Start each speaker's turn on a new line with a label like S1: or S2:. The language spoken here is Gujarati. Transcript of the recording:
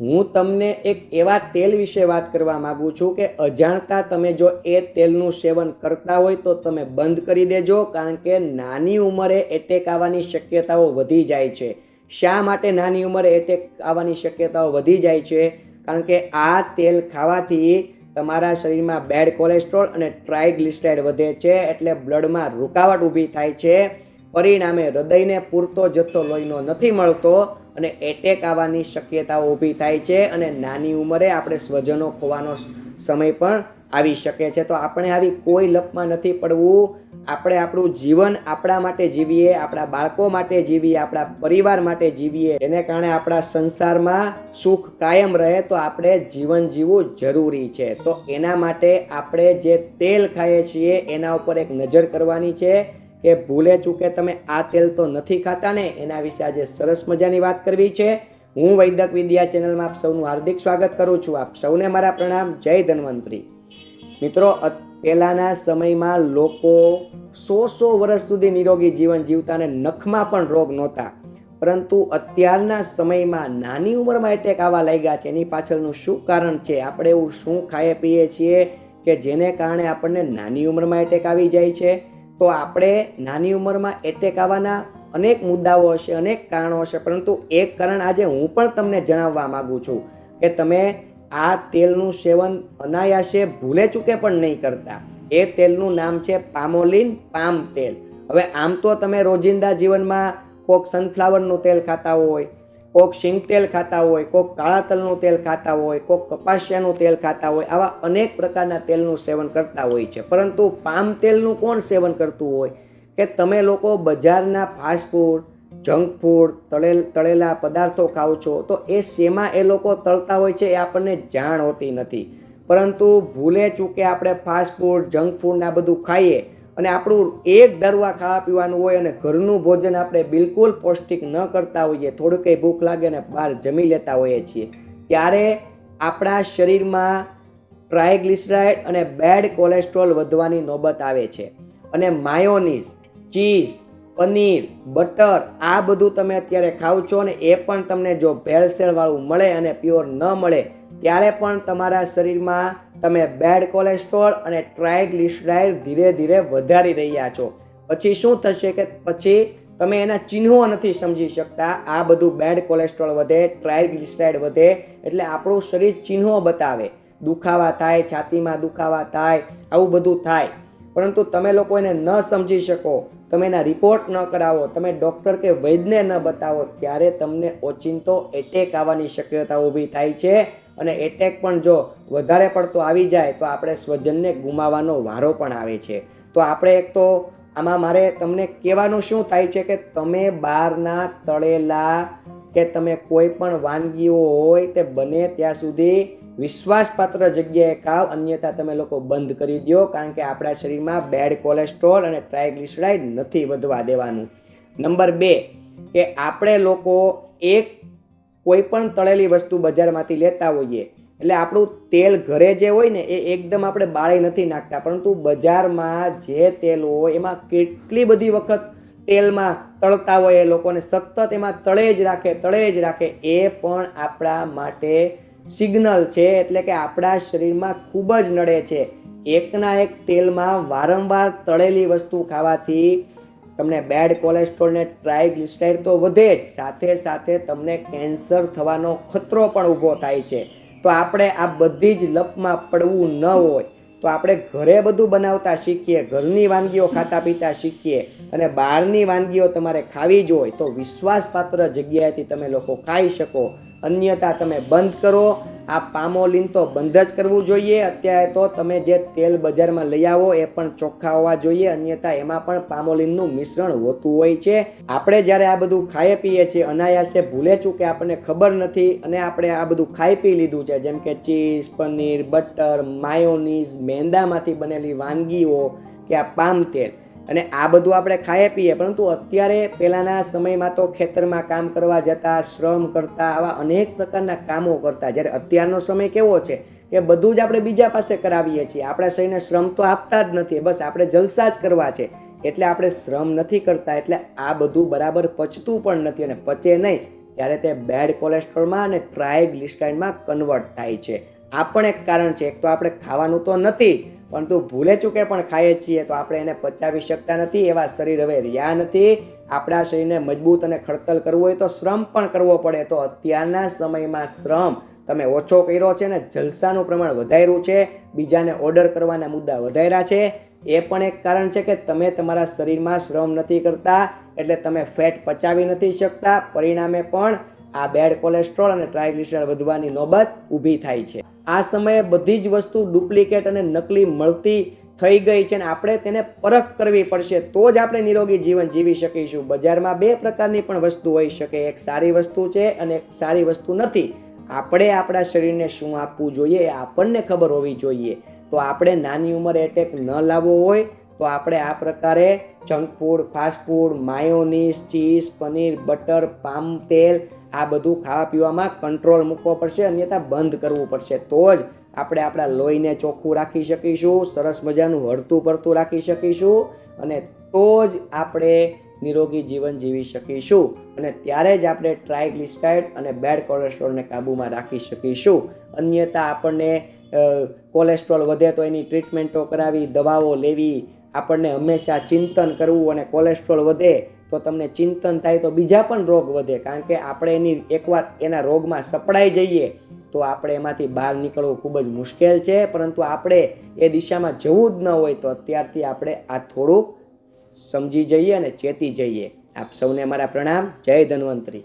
S1: હું તમને એક એવા તેલ વિશે વાત કરવા માગું છું કે અજાણતા તમે જો એ તેલનું સેવન કરતા હોય તો તમે બંધ કરી દેજો, કારણ કે નાની ઉંમરે એટેક આવવાની શક્યતાઓ વધી જાય છે. શા માટે નાની ઉંમરે એટેક આવવાની શક્યતાઓ વધી જાય છે? કારણ કે આ તેલ ખાવાથી તમારા શરીરમાં બેડ કોલેસ્ટ્રોલ અને ટ્રાયગ્લિસરાઇડ વધે છે, એટલે બ્લડમાં રૂકાવટ ઊભી થાય છે. પરિણામે હૃદયને પૂરતો જથ્થો લોહીનો નથી મળતો. અને એટેક આવવાની શક્યતાઓ ઊભી થાય છે અને નાની ઉંમરે આપણે સ્વજનો ખોવાનો સમય પણ આવી શકે છે. તો આપણે આવી કોઈ લપમાં નથી પડવું. આપણે આપણું જીવન આપણા માટે જીવીએ, આપણા બાળકો માટે જીવીએ, આપણા પરિવાર માટે જીવીએ. એને કારણે આપણા સંસારમાં સુખ કાયમ રહે તો આપણે જીવન જીવવું જરૂરી છે. તો એના માટે આપણે જે તેલ ખાઈએ છીએ એના ઉપર એક નજર કરવાની છે. કે ભૂલે ચૂકે તમે આ તેલ તો નથી ખાતા ને? એના વિશે આજે સરસ મજાની વાત કરવી છે. હું વૈદક વિદ્યા ચેનલમાં આપ સૌનું હાર્દિક સ્વાગત કરું છું. આપ સૌને મારા પ્રણામ. જય ધન્વંતરી. મિત્રો પહેલાંના સમયમાં લોકો સો સો વર્ષ સુધી નિરોગી જીવન જીવતા અને નખમાં પણ રોગ નહોતા. પરંતુ અત્યારના સમયમાં નાની ઉંમરમાં એટેક આવવા લાગ્યા છે. એની પાછળનું શું કારણ છે? આપણે એવું શું ખાઈએ પીએ છીએ કે જેને કારણે આપણને નાની ઉંમરમાં એટેક આવી જાય છે? તો આપણે નાની ઉંમરમાં એટેક આવવાના અનેક મુદ્દાઓ હશે, અનેક કારણો હશે, પરંતુ એક કારણ આજે હું પણ તમને જણાવવા માગું છું કે તમે આ તેલનું સેવન અનાયાસે ભૂલે ચૂકે પણ નહીં કરતા. એ તેલનું નામ છે પામોલિન પામ તેલ. હવે આમ તો તમે રોજિંદા જીવનમાં કોક સનફ્લાવરનું તેલ ખાતા હોય કોક શિંગ તેલ ખાતા હોય, કોક કાળા તલનું તેલ ખાતા હોય, કોક કપાસિયાનું તેલ ખાતા હોય, આવા અનેક પ્રકારના તેલનું સેવન કરતા હોય છે. પરંતુ પામ તેલનું કોણ સેવન કરતું હોય? કે તમે લોકો બજારના ફાસ્ટફૂડ જંક ફૂડ, તળેલ, તળેલા પદાર્થો ખાઓ છો, તો એ શેમાં એ લોકો તળતા હોય છે એ આપણને જાણ હોતી નથી. પરંતુ ભૂલે ચૂકે આપણે ફાસ્ટ ફૂડ, જંક ફૂડ ને આ બધું ખાઈએ અને આપણું એક દરવા ખાવા પીવાનું હોય અને ઘરનું ભોજન આપણે બિલકુલ પૌષ્ટિક ન કરતા હોઈએ થોડું કંઈ ભૂખ લાગે અને બહાર જમી લેતા હોઈએ છીએ, ત્યારે આપણા શરીરમાં ટ્રાયગ્લિસરાઇડ અને બેડ કોલેસ્ટ્રોલ વધવાની નોબત આવે છે. અને માયોનીઝ, ચીઝ, પનીર, બટર, આ બધું તમે અત્યારે ખાવ છો ને એ પણ તમને જો ભેળસેળવાળું મળે અને પ્યોર ન મળે ત્યારે પણ તમારા શરીરમાં તમે બેડ કોલેસ્ટ્રોલ અને ટ્રાયગ્લિસરાઇડ ધીરે ધીરે વધારી રહ્યા છો. પછી શું થશે કે પછી તમે એના ચિહ્નો નથી સમજી શકતા. આ બધું બેડ કોલેસ્ટ્રોલ વધે ટ્રાયગ્લિસરાઇડ વધે, એટલે આપણું શરીર ચિહ્નો બતાવે. દુખાવા થાય, છાતીમાં દુખાવા થાય, આવું બધું થાય. પરંતુ તમે લોકો એને ન સમજી શકો. તમે એના રિપોર્ટ ન કરાવો. તમે ડૉક્ટર કે વૈદ્યને ન બતાવો. ત્યારે તમને ઓચિંતો એટેક આવવાની શક્યતા ઊભી થાય છે. અને એટેક પણ જો વધારે પડતો આવી જાય તો આપણે સ્વજનને ગુમાવવાનો વારો પણ આવે છે. તો આપણે એક તો આમાં મારે તમને કહેવાનું શું થાય છે કે તમે બહારના તળેલા કે તમે કોઈ પણ વાનગીઓ હોય તે બને ત્યાં સુધી વિશ્વાસપાત્ર જગ્યાએ ખાવ, અન્યથા તમે લોકો બંધ કરી દો, કારણ કે આપણા શરીરમાં બેડ કોલેસ્ટ્રોલ અને ટ્રાયગ્લિસરાઇડ નથી વધવા દેવાનું. નંબર બે, કે આપણે લોકો એક કોઈ પણ તળેલી વસ્તુ બજારમાંથી લેતા હોઈએ, એટલે આપણું તેલ ઘરે જે હોય ને, એ એકદમ આપણે બાળી નથી નાખતા. પરંતુ બજારમાં જે તેલ હોય, એમાં કેટલી બધી વખત તેલમાં તળતા હોય એ લોકોને સતત એમાં તળે જ રાખે, તળે જ રાખે, એ પણ આપણા માટે સિગ્નલ છે, એટલે કે આપણા શરીરમાં ખૂબ જ નડે છે. એકના એક તેલમાં વારંવાર તળેલી વસ્તુ ખાવાથી તમને બેડ કોલેસ્ટ્રોલ ને ટ્રાયગ્લિસરાઇડ તો વધે જ. સાથે સાથે તમને કેન્સર થવાનો ખતરો પણ ઊભો થાય છે. તો આપણે આ બધી જ લપમાં પડવું ન હોય. તો આપણે ઘરે બધું બનાવતા શીખીએ, ઘરની વાનગીઓ ખાતા પીતા શીખીએ અને બહારની વાનગીઓ તમારે ખાવી જ હોય તો વિશ્વાસપાત્ર જગ્યાએથી તમે લોકો ખાઈ શકો. અન્યથા તમે બંધ કરો. આ પામોલિન તો બંધ જ કરવું જોઈએ. અત્યારે તો તમે જે તેલ બજારમાં લઈ આવો એ પણ ચોખ્ખા હોવા જોઈએ. અન્યથા એમાં પણ પામોલિનનું મિશ્રણ હોતું હોય છે. આપણે જ્યારે આ બધું ખાઈએ પીએ છીએ, અનાયાસે ભૂલે છું કે આપણને ખબર નથી અને આપણે આ બધું ખાઈ પી લીધું છે. જેમ કે ચીઝ, પનીર, બટર, માયોનીઝ, મેંદામાંથી બનેલી વાનગીઓ કે આ પામ તેલ. અને આ બધું આપણે ખાઈએ પીએ, પરંતુ અત્યારે પહેલાંના સમયમાં તો ખેતરમાં કામ કરવા જતા, શ્રમ કરતા, આવા અનેક પ્રકારના કામો કરતા. જ્યારે અત્યારનો સમય કેવો છે કે બધું જ આપણે બીજા પાસે કરાવીએ છીએ. આપણા શરીરને શ્રમ તો આપતા જ નથી, બસ આપણે જલસા જ કરવા છે. એટલે આપણે શ્રમ નથી કરતા, એટલે આ બધું બરાબર પચતું પણ નથી અને પચે નહીં. ત્યારે તે બેડ કોલેસ્ટ્રોલમાં અને ટ્રાયગ્લિસરાઇડમાં કન્વર્ટ થાય છે. આ પણ એક કારણ છે. એક તો આપણે ખાવાનું તો નથી પરંતુ ભૂલે ચૂકે પણ ખાઈએ છીએ તો આપણે એને પચાવી શકતા નથી, એવા શરીર હવે રહ્યા નથી. આપણા શરીરને મજબૂત અને ખડતલ કરવું હોય તો શ્રમ પણ કરવો પડે. તો અત્યારના સમયમાં શ્રમ તમે ઓછો કર્યો છે ને જલસાનું પ્રમાણ વધાર્યું છે, બીજાને ઓર્ડર કરવાના મુદ્દા વધાર્યા છે. એ પણ એક કારણ છે કે તમે તમારા શરીરમાં શ્રમ નથી કરતા, એટલે તમે ફેટ પચાવી નથી શકતા. પરિણામે પણ આ બેડ કોલેસ્ટ્રોલ અને ટ્રાયગ્લિસરાઇડ વધવાની નોબત ઊભી થાય છે. આ સમયે બધી જ વસ્તુ ડુપ્લિકેટ અને નકલી મળતી થઈ ગઈ છે અને આપણે તેને પરખ કરવી પડશે. તો જ આપણે નિરોગી જીવન જીવી શકીશું. બજારમાં બે પ્રકારની પણ વસ્તુ હોઈ શકે. એક સારી વસ્તુ છે અને એક સારી વસ્તુ નથી. આપણે આપણા શરીરને શું આપવું જોઈએ એ આપણને ખબર હોવી જોઈએ. તો આપણે નાની ઉંમરે એટેક ન લાવવો હોય તો આપણે આ પ્રકારે junk food fast food mayonnaise cheese paneer, butter, palm તેલ આ બધું ખાવા પીવામાં કંટ્રોલ મૂકવો પડશે, અન્યથા બંધ કરવું પડશે. તો જ આપણે આપણા લોહીને ચોખ્ખું રાખી શકીશું, સરસ મજાનું હળતું પડતું રાખી શકીશું અને તો જ આપણે નિરોગી જીવન જીવી શકીશું. અને ત્યારે જ આપણે ટ્રાયગ્લિસરાઇડ અને બેડ કોલેસ્ટ્રોલને કાબૂમાં રાખી શકીશું. અન્યથા આપણને કોલેસ્ટ્રોલ વધે તો એની ટ્રીટમેન્ટો કરાવી, દવાઓ લેવી આપણને હંમેશા ચિંતન કરવું અને કોલેસ્ટ્રોલ વધે તો તમને ચિંતન થાય તો બીજા પણ રોગ વધે. કારણ કે આપણે એની એકવાર એના રોગમાં સપડાઈ જઈએ તો આપણે એમાંથી બહાર નીકળવું ખૂબ જ મુશ્કેલ છે. પરંતુ આપણે એ દિશામાં જવું જ ન હોય તો અત્યારથી આપણે આ થોડુંક સમજી જઈએ અને ચેતી જઈએ. આપ સૌને મારા પ્રણામ. જય ધન્વંતરી.